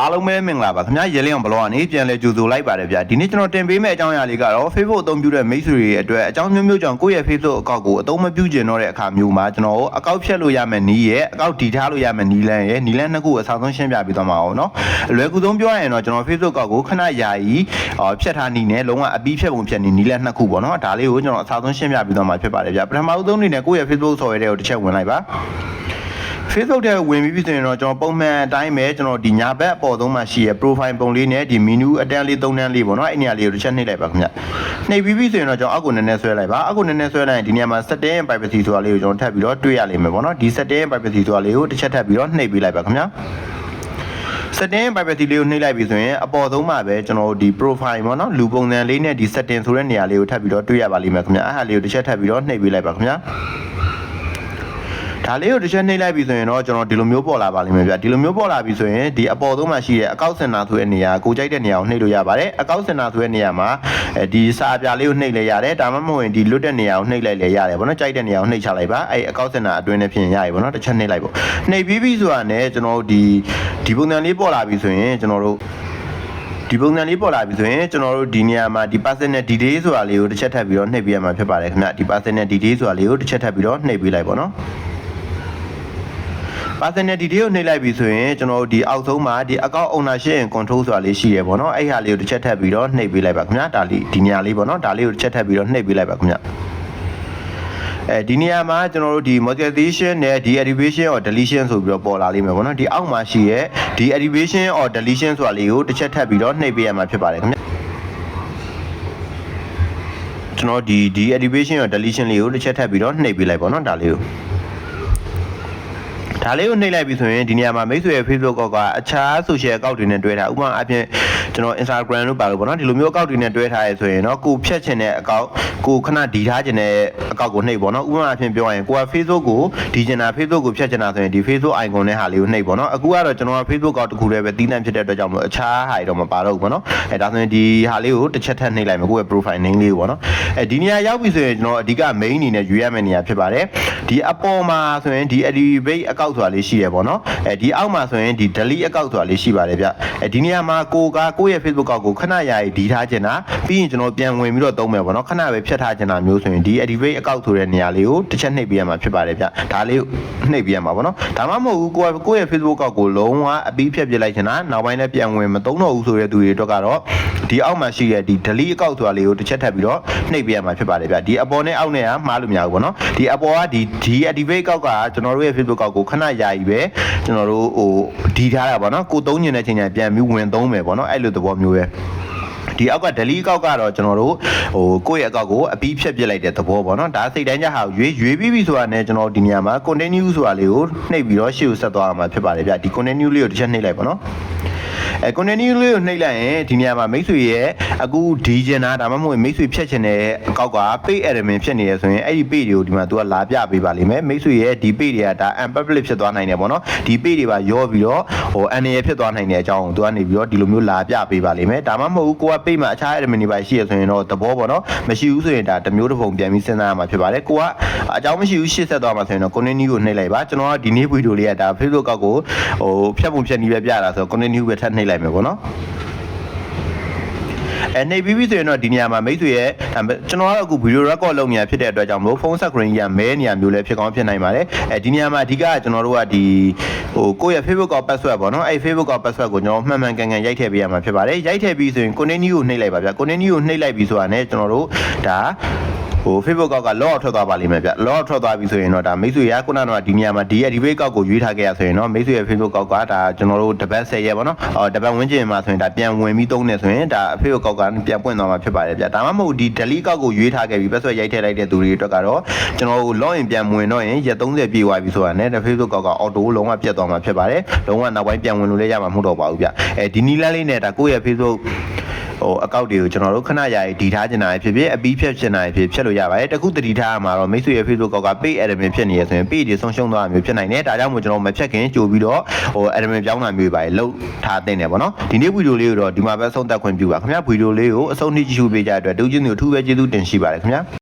အားလုံးပဲမင်္ဂလာပါခင်ဗျာရေလင်းအောင်ဘလော့ကနေပြန်လဲကြိုဆိုလိုက်ပါတယ်ဗျာဒီနေ့ကျွန်တော်တင်ပေးမယ့်အကြောင်းအရာလေးကတော့ Facebook အသုံးပြုတဲ့မိတ်ဆွေတွေအတွက်အကြောင်းမျိုးမျိုးကြောင့်ကိုယ့်ရဲ့ Facebook အကောင့်ကိုအသုံးမပြုကျင်တော့တဲ့အခါမျိုးမှာကျွန်တော်အကောင့်ဖြတ်လို့ရမယ့်နည်းရဲ့အကောင့်ဒီထားလို့ရမယ့်နည်းလမ်းရဲ့နည်းလမ်းနှစ်ခုအဆောင်ဆုံးရှင်းပြပေးသွားမှာအောင်နော်အလွယ်ကူဆုံးပြောရရင်တော့ကျွန်တော် Facebook အကောင့်ကိုခဏယာယီအော်ဖြတ်ထားနည်းနဲ့လုံးဝအပြီးဖြတ်ပုံဖြတ်နည်းနည်းလမ်းနှစ်ခုပေါ့နော်ဒါလေးကိုကျွန်တော်အဆောင်ဆုံးရှင်းပြပေးသွားမှာဖြစ်ပါတယ်ဗျာပထမဦးဆုံးအနေနဲ့ကိုယ့်ရဲ့ Facebook ဆော်ရဲတဲ့ကိုတစ်ချက်ဝင်လိုက်ပါ Facebook ထဲဝင်ပြီးပြီဆိုရင်တော့ကျွန်တော်ပုံမှန်အတိုင်းပဲကျွန်တော်ဒီညာဘက်အပေါ်ဆုံးမှာရှိရ profile ပုံလေးနဲ့ဒီ menu အတန်းလေးသုံးတန်းလေးပေါ့နော်အဲ့နေရာလေးကိုတစ်ချက်နှိပ်လိုက်ပါခင်ဗျနှိပ်ပြီးပြီဆိုရင်တော့ကျွန်တော်အောက်ကိုနည်းနည်းဆွဲလိုက်ပါအောက်ကိုနည်းနည်းဆွဲလိုက်ရင်ဒီနေရာမှာ setting and privacy ဆိုတာလေးကိုကျွန်တော်ထပ်ပြီးတော့တွေ့ရလိမ့်မယ်ပေါ့နော်ဒီ setting and privacy ဆိုတာလေးကိုတစ်ချက်ထပ်ပြီးတော့နှိပ်ပေးလိုက်ပါခင်ဗျ setting privacy လေးကိုနှိပ်လိုက်ပြီဆိုရင်အပေါ်ဆုံးမှာပဲကျွန်တော်တို့ဒီ profile ပေါ့နော်လူပုံစံလေးနဲ့ဒီ setting ဆိုတဲ့နေရာလေးကိုထပ်ပြီးတော့တွေ့ရပါလိမ့်မယ်ခင်ဗျအဲ့ဟာလေးကိုတစ်ချက်ထပ်ပြီးတော့နှိပ်ပေးလိုက်ပါခင်ဗျ ဒါလေးကိုတစ်ချက်နှိပ်လိုက်ပြီဆိုရင်တော့ကျွန်တော်ဒီလိုမျိုးပေါ်လာပါလိမ့်မယ်ဗျဒီလိုမျိုးပေါ်လာပြီဆိုရင်ဒီအပေါ်ဆုံးမှာရှိတဲ့အကောက်စင်တာဆိုတဲ့နေရာကိုကြိုက်တဲ့နေရာကိုနှိပ်လို့ရပါတယ်အကောက်စင်တာဆိုတဲ့နေရာမှာအဲဒီစာပြလေးကိုနှိပ်လဲရတယ်ဒါမှမဟုတ်ရင်ဒီလွတ်တဲ့နေရာကိုနှိပ်လိုက်လဲရတယ်ဗောနော်ကြိုက်တဲ့နေရာကိုနှိပ်ချလိုက်ပါအဲအကောက်စင်တာအတွင်းနဲ့ဖြစ်ရင်ရရဗောနော်တစ်ချက်နှိပ်လိုက်ပေါ့နှိပ်ပြီးပြီဆိုတာနဲ့ကျွန်တော်တို့ဒီဒီပုံစံလေးပေါ်လာပြီဆိုရင်ကျွန်တော်တို့ဒီပုံစံလေးပေါ်လာပြီဆိုရင်ကျွန်တော်တို့ဒီနေရာမှာဒီ personal detail ဆိုတာလေးကိုတစ်ချက်ထပ်ပြီးတော့နှိပ်ပေးရမှာဖြစ်ပါတယ်ခင်ဗျဒီ personal detail ဆိုတာလေးကိုတစ်ချက်ထပ်ပြီးတော့နှိပ်ပေးလိုက်ပါတော့ personal detail ကိုနှိပ်လိုက်ပြီဆိုရင်ကျွန်တော်တို့ဒီအောက်ဆုံးမှာဒီ account ownership and control ဆိုတာလေးရှိရပေါ့နော်အဲ့ဟာလေးကိုတစ်ချက်ထပ်ပြီးတော့နှိပ်ပေးလိုက်ပါခင်ဗျဒါလေးဒီနေရာလေးပေါ့နော်ဒါလေးကိုတစ်ချက်ထပ်ပြီးတော့နှိပ်ပေးလိုက်ပါခင်ဗျအဲဒီနေရာမှာကျွန်တော်တို့ဒီ monetization နဲ့ဒီ activation or deletion ဆိုပြီးတော့ပေါ်လာလိမ့်မယ်ပေါ့နော်ဒီအောက်မှာရှိရဲ့ဒီ activation or deletion ဆိုတာလေးကိုတစ်ချက်ထပ်ပြီးတော့နှိပ်ပေးရမှာဖြစ်ပါတယ်ခင်ဗျကျွန်တော်ဒီဒီ activation or deletion လေးကိုတစ်ချက်ထပ်ပြီးတော့နှိပ်ပေးလိုက်ပေါ့နော်ဒါလေးကို ဒါလေးကိုနှိပ်လိုက်ပြီဆိုရင်ဒီနေရာမှာမိတ်ဆွေရဲ့ Facebook ကောက်ကအခြား social account တွေနဲ့တွဲထားဥပမာအပြင် ကျွန်တော် Instagram တို့ပါလို့ပေါ့နော်ဒီလိုမျိုးအကောင့်တွေနဲ့တွဲထားရဲဆိုရင်တော့ကိုဖြတ်ချင်တဲ့အကောင့်ကိုခဏဒီထားချင်တဲ့အကောင့်ကိုနှိပ်ပေါ့နော်ဥပမာအဖြစ်ပြောရရင်ကိုက Facebook ကိုဒီချင်တာ Facebook ကိုဖြတ်ချင်တာဆိုရင်ဒီ Facebook icon နဲ့ဟာလေးကိုနှိပ်ပေါ့နော်အခုကတော့ကျွန်တော်က Facebook ကောက်တစ်ခုတည်းပဲတီးနှံဖြစ်တဲ့အတွက်ကြောင့်မလို့အခြားဟာတွေတော့မပါတော့ဘူးပေါ့နော်အဲဒါဆိုရင်ဒီဟာလေးကိုတစ်ချက်ထပ်နှိပ်လိုက်မယ်ကိုယ့်ရဲ့ profile name လေးကိုပေါ့နော်အဲဒီနေရာရောက်ပြီဆိုရင်ကျွန်တော်အဓိက main အနေနဲ့ယူရမယ့်နေရာဖြစ်ပါတယ်ဒီအပေါ်မှာဆိုရင်ဒီ activate account ဆိုတာလေးရှိရပေါ့နော်အဲဒီအောက်မှာဆိုရင်ဒီ delete account ဆိုတာလေးရှိပါတယ်ဗျအဲဒီနေရာမှာကိုကကိုယ့်ရဲ့ Facebook account ကိုခဏယာယီဒီထားချင်တာပြီးရင်ကျွန်တော်ပြန်ဝင်ပြီးတော့သုံးမယ်ပေါ့နော်ခဏပဲဖြတ်ထားချင်တာမျိုးဆိုရင်ဒီ activate account ဆိုတဲ့နေရာလေးကိုတစ်ချက်နှိပ်ပေးရမှာဖြစ်ပါတယ်ဗျဒါလေးကိုနှိပ်ပေးရမှာပေါ့နော်ဒါမှမဟုတ်ဘူးကိုကကိုယ့်ရဲ့ Facebook account ကိုလုံးဝအပြီးဖြတ်ပြစ်လိုက်ချင်တာနောက်ပိုင်းလည်းပြန်ဝင်မသုံးတော့ဘူးဆိုတဲ့သူတွေအတွက်ကတော့ဒီအောက်မှာရှိတဲ့ဒီ delete account ဆိုတာလေးကိုတစ်ချက်ထပ်ပြီးတော့နှိပ်ပေးရမှာဖြစ်ပါတယ်ဗျဒီအပေါ်နဲ့အောက်နဲ့ကမှားလို့မရဘူးပေါ့နော်ဒီအပေါ်ကဒီဒီ activate account ကကျွန်တော်တို့ရဲ့ Facebook account ကိုခဏယာယီပဲကျွန်တော်တို့ဟိုဒီထားတာပေါ့နော်ကိုသုံးညင်တဲ့ချိန်ကျရင်ပြန်ပြီးဝင်သုံးမယ်ပေါ့နော်အဲ့လိုသဘောမျိုးပဲဒီအောက်က delete အောက်ကတော့ကျွန်တော်တို့ဟိုကိုယ့်ရဲ့အကောက်ကိုအပြီးဖြတ်ပစ်လိုက်တဲ့သဘောပေါ့နော်ဒါစိတ်တိုင်းကြဟာရွေးရွေးပြီးပြီဆိုတာနဲ့ကျွန်တော်ဒီနေရာမှာ continue ဆိုတာလေးကိုနှိပ်ပြီးတော့ရှေ့ကိုဆက်သွားရမှာဖြစ်ပါတယ်ဗျဒီ continue လေးကိုတစ်ချက်နှိပ်လိုက်ပါနော် အဲ continue လေးကိုနှိပ်လိုက်ရင်ဒီနေရာမှာမိတ်ဆွေရဲ့အခုဒီကျင်တာဒါမှမဟုတ်မိတ်ဆွေဖြတ်ချင်တဲ့အကောက်က page admin ဖြစ်နေရဆိုရင်အဲ့ဒီ page တွေကိုဒီမှာ तू ကလာပြပေးပါလိမ့်မယ်မိတ်ဆွေရဲ့ဒီ page တွေကဒါ unpublic ဖြစ်သွားနိုင်တယ်ပေါ့နော်ဒီ page တွေပါရောပြီးတော့ဟို NA ဖြစ်သွားနိုင်တဲ့အကြောင်းကို तू ကနေပြီးတော့ဒီလိုမျိုးလာပြပေးပါလိမ့်မယ်ဒါမှမဟုတ်ကိုက page မှာအခြား admin တွေပါရှိရဆိုရင်တော့သဘောပေါ့နော်မရှိဘူးဆိုရင်ဒါတစ်မျိုးတစ်ပုံပြန်ပြီးစဉ်းစားရမှာဖြစ်ပါတယ်ကိုကအကြောင်းမရှိဘူးရှေ့ဆက်သွားမှာဆိုရင်တော့ continue ကိုနှိပ်လိုက်ပါကျွန်တော်ကဒီနေ့ဗီဒီယိုလေးကဒါ Facebook ကောက်ကိုဟိုဖြတ်ပုံဖြတ်နည်းပဲပြတာဆိုတော့ continue ပဲထပ်နှိပ်လိုက်မယ်ပေါ့နော်အဲနေပြီးပြီဆိုရင်တော့ဒီနေရာမှာမိတ်ဆွေရဲ့ဒါပေမဲ့ကျွန်တော်ကတော့အခုဗီဒီယို record လုပ်နေတာဖြစ်တဲ့အတွက်ကြောင့်မလို့ဖုန်းဆက် screen ကြီးကမဲနေရာမျိုးလည်းဖြစ်ကောင်းဖြစ်နိုင်ပါတယ်အဲဒီနေရာမှာအဓိကကျွန်တော်တို့ကဒီဟိုကိုယ့်ရဲ့ Facebook ကော password ပေါ့နော်အဲ Facebook ကော password ကိုကျွန်တော်မှန်မှန်ကန်ကန်ရိုက်ထည့်ပေးရမှာဖြစ်ပါတယ်ရိုက်ထည့်ပြီးဆိုရင် continue ကိုနှိပ်လိုက်ပါဗျ continue ကိုနှိပ်လိုက်ပြီးဆိုတာနဲ့ကျွန်တော်တို့ဒါ ဟို Facebook ကောက်က log out ထွက်သွားပါလိမ့်မယ်ဗျ log out ထွက်သွားပြီဆိုရင်တော့ဒါမိတ်ဆွေရခုနကတော့ဒီနေရာမှာ deactivate ကောက်ကိုရွေးထားခဲ့ရဆိုရင်တော့မိတ်ဆွေရဲ့ Facebook ကောက်ကဒါကျွန်တော်တို့တပတ်10ရက်ပေါ့နော်အော်တပတ်ဝန်းကျင်မှာဆိုရင်ဒါပြန်ဝင်ပြီးသုံးနေဆိုရင်ဒါ Facebook ကောက်ကပြန်ပွင့်သွားမှာဖြစ်ပါတယ်ဗျဒါမှမဟုတ်ဒီ delete ကောက်ကိုရွေးထားခဲ့ပြီး password ရိုက်ထည့်လိုက်တဲ့သူတွေအတွက်ကတော့ကျွန်တော်တို့ login ပြန်ဝင်တော့ရင်ရက်30ပြည့်သွားပြီဆိုတာနဲ့ Facebook ကောက်က auto လုံးဝပြတ်သွားမှာဖြစ်ပါတယ်လုံးဝနောက်ပိုင်းပြန်ဝင်လို့လည်းရမှာမဟုတ်တော့ပါဘူးဗျအဲဒီနီလန်းလေးနဲ့ဒါကိုယ့်ရဲ့ Facebook ဟိုအကောက်တွေကိုကျွန်တော်တို့ခဏယာယီဒီထားချင်တာဖြစ်ဖြစ်အပြီးဖြတ်ချင်တာဖြစ်ဖြတ်လို့ရပါတယ်တခုတတိထားမှာတော့မိတ်ဆွေရဲ့ Facebook ကောက်က page admin ဖြစ်နေရဆိုရင် page တွေဆုံးရှုံးသွားတာမျိုးဖြစ်နိုင်တယ်ဒါကြောင့်မို့ကျွန်တော်မဖြတ်ခင်ကြိုပြီးတော့ဟို admin ပြောင်းတာမျိုးပဲလှုပ်ထားတင်တယ်ပေါ့နော်ဒီနေ့ဗီဒီယိုလေးကိုတော့ဒီမှာပဲဆုံးသက်ခွင့်ပြုပါခင်ဗျာဗီဒီယိုလေးကိုအဆုံးထိကြည့်ရှုပေးကြတဲ့အတွက်ဒုချင်းတို့အထူးပဲကျေးဇူးတင်ရှိပါတယ်ခင်ဗျာ